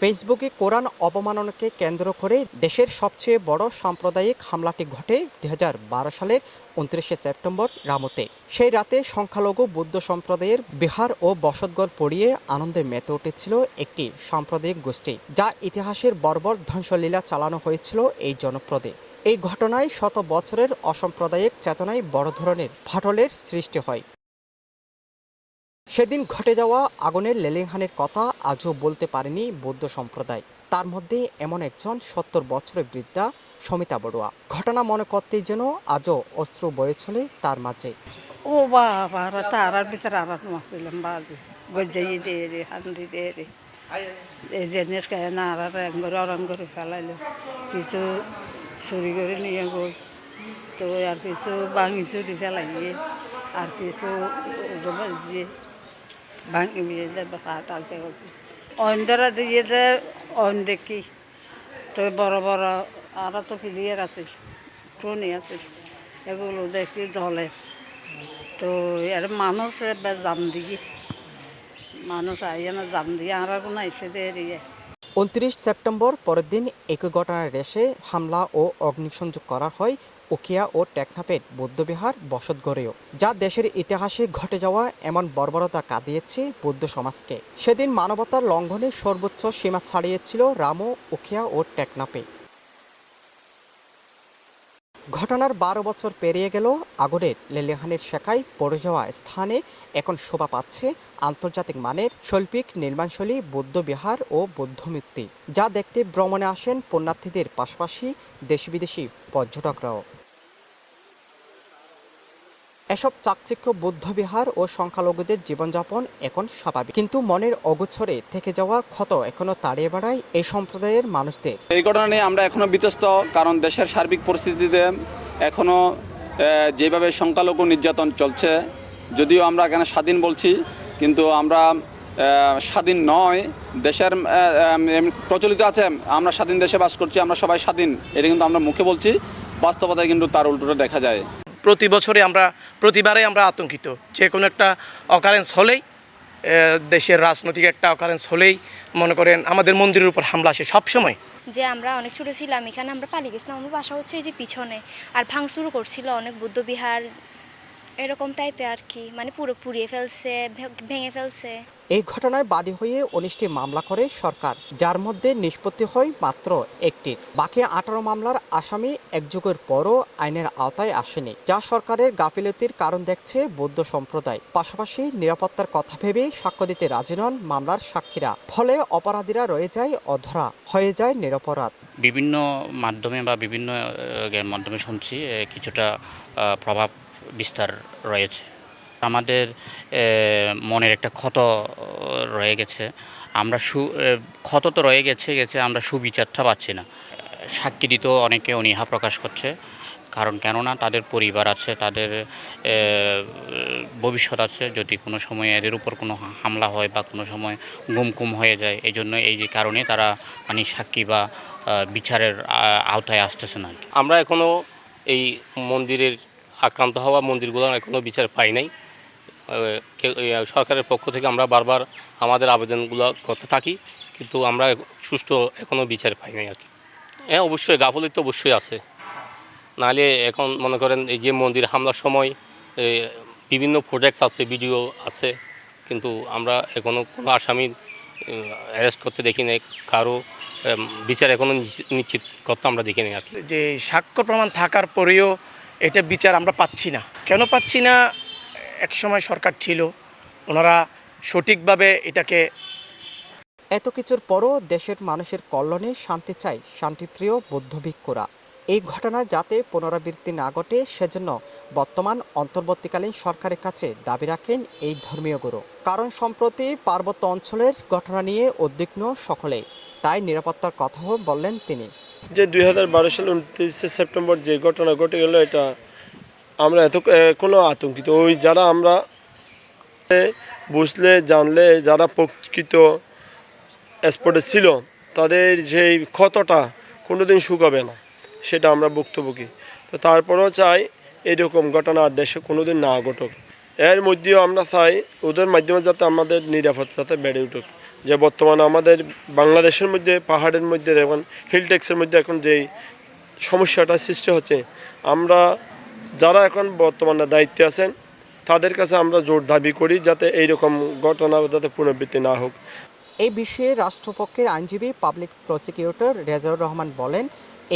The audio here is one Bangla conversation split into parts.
ফেসবুকে কোরআন অবমাননাকে কেন্দ্র করে দেশের সবচেয়ে বড় সাম্প্রদায়িক হামলাটি ঘটে দুই সালের উনত্রিশে সেপ্টেম্বর রামতে। সেই রাতে সংখ্যালঘু বৌদ্ধ সম্প্রদায়ের বিহার ও বসতগর পড়িয়ে আনন্দে মেতে উঠেছিল একটি সাম্প্রদায়িক গোষ্ঠী, যা ইতিহাসের বর্বর ধ্বংসলীলা চালানো হয়েছিল এই জনপ্রদে এই ঘটনায় শত বছরের অসাম্প্রদায়িক চেতনায় বড় ধরনের ফাটলের সৃষ্টি হয়। সেদিন ঘটে যাওয়া আগুনের লেলিংহানের কথা আজও বলতে পারেনি বৌদ্ধ সম্প্রদায়। তার মধ্যে এমন একজন সত্তর বছরের বৃদ্ধা সমিতা বড়ুয়া। ঘটনা মনে করতেই যেন আজও অশ্রু বয়ে চলে তার মাঝে। ও বাবা তারার ভিতরে আর মাফিলাম বাজে। গজ্জাই দে রে, হান্দি দে রে। এই জিনিস খায় না আর করে অরম করে ফেলাইলো। কিছু চুরি করে নিয়ে গই তো আর কিছু ভাঙি চুরি ফেলাইয়ে, আর কিছু দিয়ে ভাঙি দিয়ে আলতে অন্ধরা দিয়ে দেখি তো বড় বড় আর তো ক্লিয়ার আছে ট্রনি আছে এগুলো দেখি জলে তো এর মানুষ মানুষ আইয়া না জাম দিয়ে আর কোনো এসে দিয়ে উনত্রিশ সেপ্টেম্বর পরের দিন একই ঘটনার রেশে হামলা ও অগ্নিসংযোগ করা হয় উকিয়া ও টেকনাপেট বৌদ্ধবিহার বসতগড়েও যা দেশের ইতিহাসে ঘটে যাওয়া এমন বর্বরতা কাঁদিয়েছে বৌদ্ধ সমাজকে। সেদিন মানবতার লঙ্ঘনে সর্বোচ্চ সীমা ছাড়িয়েছিল রামো উখিয়া ও টেকনাপে ঘটনার বারো বছর পেরিয়ে গেল, আগুনের লেলেহানের শেখায় পড়ে যাওয়া স্থানে এখন শোভা পাচ্ছে আন্তর্জাতিক মানের শৈল্পিক নির্মাণশৈলী বৌদ্ধ বিহার ও বৌদ্ধ মূর্তি যা দেখতে ভ্রমণে আসেন পুণ্যার্থীদের পাশাপাশি দেশি বিদেশি পর্যটকরাও। এসব চাকচিক্য বৌদ্ধবিহার ও সংখ্যালঘুদের জীবনযাপন এখন স্বাভাবিক। কিন্তু মনের অগোছরে থেকে যাওয়া ক্ষত এখনও তাড়িয়ে বেড়ায় এই সম্প্রদায়ের মানুষদের। এই ঘটনা নিয়ে আমরা এখনও বিতস্ত, কারণ দেশের সার্বিক পরিস্থিতিতে এখনও যেভাবে সংখ্যালঘু নির্যাতন চলছে, যদিও আমরা এখানে স্বাধীন বলছি, কিন্তু আমরা স্বাধীন নয়। দেশের প্রচলিত আছে, আমরা স্বাধীন দেশে বাস করছি, আমরা সবাই স্বাধীন, এটা কিন্তু আমরা মুখে বলছি, বাস্তবতায় কিন্তু তার উল্টোটা দেখা যায়। প্রতি বছরে আমরা, প্রতিবারে আমরা আতঙ্কিত। যে কোনো একটা অকারেন্স হলেই দেশের রাজনৈতিক একটা অকারেন্স হলেই মনে করেন আমাদের মন্দিরের উপর হামলা আসে সবসময়। যে আমরা অনেক ছোটো ছিলাম, এখানে আমরা পালিয়ে গেছিলাম আমার বাসা হচ্ছে এই যে পিছনে। আর ভাঙচুরও করছিল অনেক বুদ্ধবিহার এরকম টাইপের আর কি মানে পুরো পুড়িয়ে ফেলছে ভেঙে ফেলছে। এই ঘটনায় বাদী হয়ে উনিশটি মামলা করে সরকার যার মধ্যে নিষ্পত্তি হয় মাত্র একটি। বাকি আঠারো মামলার আসামি এক যুগের পরও আইনের আওতায় আসেনি যা সরকারের গাফিলতির কারণ দেখছে বৌদ্ধ সম্প্রদায়। পাশাপাশি নিরাপত্তার কথা ভেবে সাক্ষ্য দিতে রাজি নন মামলার সাক্ষীরা। ফলে অপরাধীরা রয়ে যায় অধরা হয়ে যায় নিরপরাধ। বিভিন্ন মাধ্যমে বা বিভিন্ন মাধ্যমে শুনছি কিছুটা প্রভাব বিস্তার রয়েছে। আমাদের মনের একটা ক্ষত রয়ে গেছে। আমরা সু ক্ষত তো রয়ে গেছে গেছে, আমরা সুবিচারটা পাচ্ছি না। সাক্ষী দিতেও অনেকে অনীহা প্রকাশ করছে। কারণ কেননা তাদের পরিবার আছে, তাদের ভবিষ্যৎ আছে। যদি কোনো সময় এদের উপর কোনো হামলা হয় বা কোনো সময় গুমকুম হয়ে যায়, এই জন্য এই যে কারণে তারা মানে সাক্ষী বা বিচারের আওতায় আসতেছে না আমরা এখনও এই মন্দিরের আক্রান্ত হওয়া মন্দিরগুলো এখনও বিচার পাই নাই। সরকারের পক্ষ থেকে আমরা বারবার আমাদের আবেদনগুলো করতে থাকি, কিন্তু আমরা সুষ্ঠু এখনও বিচার পাই নাই আর কি। হ্যাঁ অবশ্যই গাফলিত অবশ্যই আছে। নাহলে এখন মনে করেন এই যে মন্দির হামলার সময় বিভিন্ন প্রোজেক্টস আছে ভিডিও আছে, কিন্তু আমরা এখনও কোনো আসামি অ্যারেস্ট করতে দেখি নাই, কারও বিচার এখনও নিশ্চিত করতে আমরা দেখি নাই আর কি। যে সাক্ষ্য প্রমাণ থাকার পরেও এটা বিচার আমরা পাচ্ছি না। কেন পাচ্ছি না? এক সময় সরকার ছিল, ওনারা সঠিকভাবে এটাকে এত কিছুর পরও দেশের মানুষের কল্যাণে শান্তি চায় শান্তিপ্রিয় বৌদ্ধ ভিক্ষুরা এই ঘটনা যাতে পুনরাবৃত্তি না ঘটে, সেজন্য বর্তমান অন্তর্বর্তীকালীন সরকারের কাছে দাবি রাখেন এই ধর্মীয় গুরু। কারণ সম্প্রতি পার্বত্য অঞ্চলের ঘটনা নিয়ে উদ্বিগ্ন সকলে, তাই নিরাপত্তার কথাও বললেন তিনি। যে দুই হাজার বারো সাল উনত্রিশে সেপ্টেম্বর যে ঘটনা ঘটে গেল, এটা আমরা এত কোনো আতঙ্কিত। ওই যারা আমরা বুঝলে, জানলে, যারা প্রকৃত স্পটে ছিল, তাদের যেই ক্ষতটা কোনো দিন শুকাবে না, সেটা আমরা ভুক্তভোগী তো তারপরেও চাই এরকম ঘটনা আর দেশে কোনোদিন না ঘটুক। এর মধ্যেও আমরা চাই, ওদের মাধ্যমে যাতে আমাদের নিরাপত্তাতে বেড়ে উঠুক। যে বর্তমানে আমাদের বাংলাদেশের মধ্যে পাহাড়ের মধ্যে দেখুন হিল ট্যাক্সের মধ্যে এখন যেই সমস্যাটা সৃষ্টি হচ্ছে আমরা যারা এখন বর্তমানে দায়িত্বে আছেন তাদের কাছে আমরা জোর দাবি করি যাতে এইরকম ঘটনা যাতে পুনরাবৃত্তি না হোক। এই বিষয়ে রাষ্ট্রপক্ষের আইনজীবী পাবলিক প্রসিকিউটর রেজাউর রহমান বলেন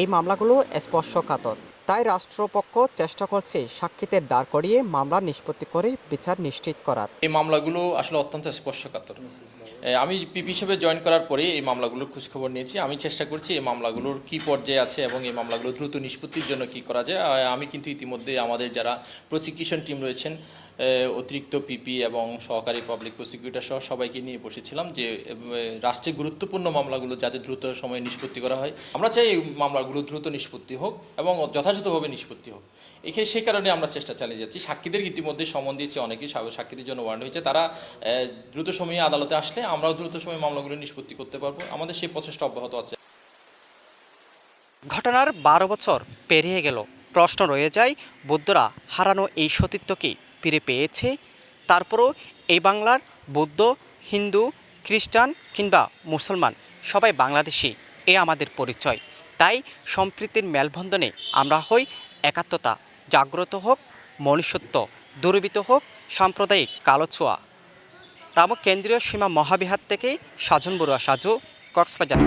এই মামলাগুলো স্পর্শকাতর। তাই রাষ্ট্রপক্ষ চেষ্টা করছে সাক্ষীদের দাঁড় করিয়ে মামলা নিষ্পত্তি করে বিচার নিশ্চিত করার। এই মামলাগুলো আসলে অত্যন্ত স্পর্শকাতর। আমি পিপি হিসেবে জয়েন করার পরে এই মামলাগুলোর খোঁজখবর নিয়েছি। আমি চেষ্টা করছি এই মামলাগুলোর কী পর্যায়ে আছে এবং এই মামলাগুলো দ্রুত নিষ্পত্তির জন্য কি করা যায়। আমি কিন্তু ইতিমধ্যে আমাদের যারা প্রসিকিউশন টিম রয়েছেন অতিরিক্ত পিপি এবং সহকারী পাবলিক প্রসিকিউটর সহ সবাইকে নিয়ে বসেছিলাম যে রাষ্ট্রে গুরুত্বপূর্ণ মামলাগুলো যাতে দ্রুত সময়ে নিষ্পত্তি করা হয়। আমরা চাই এই মামলাগুলো দ্রুত নিষ্পত্তি হোক এবং যথাযথভাবে নিষ্পত্তি হোক। এখানে সেই কারণে আমরা চেষ্টা চালিয়ে যাচ্ছি। সাক্ষীদের ইতিমধ্যে সমন দিয়েছে অনেকেই সাক্ষীদের জন্য ওয়ারেন্ট হয়েছে। তারা দ্রুত সময়ে আদালতে আসলে আমরাও দ্রুত সময়ে মামলাগুলো নিষ্পত্তি করতে পারব। আমাদের সেই প্রচেষ্টা অব্যাহত আছে। ঘটনার বারো বছর পেরিয়ে গেল। প্রশ্ন রয়ে যায়, বৌদ্ধরা হারানো এই সতীত্ব কি? ফিরে পেয়েছে। তারপরও এই বাংলার বৌদ্ধ, হিন্দু, খ্রিস্টান কিংবা মুসলমান সবাই বাংলাদেশি, এ আমাদের পরিচয়। তাই সম্প্রীতির মেলবন্ধনে আমরা হই একাত্মতা, জাগ্রত হোক, মনুষ্যত্ব দুর্বৃত হোক, সাম্প্রদায়িক কালোছোয়া। রামক কেন্দ্রীয় সীমা মহাবিহার থেকে সাজন বড়ুয়া সাজু, কক্সবাজার।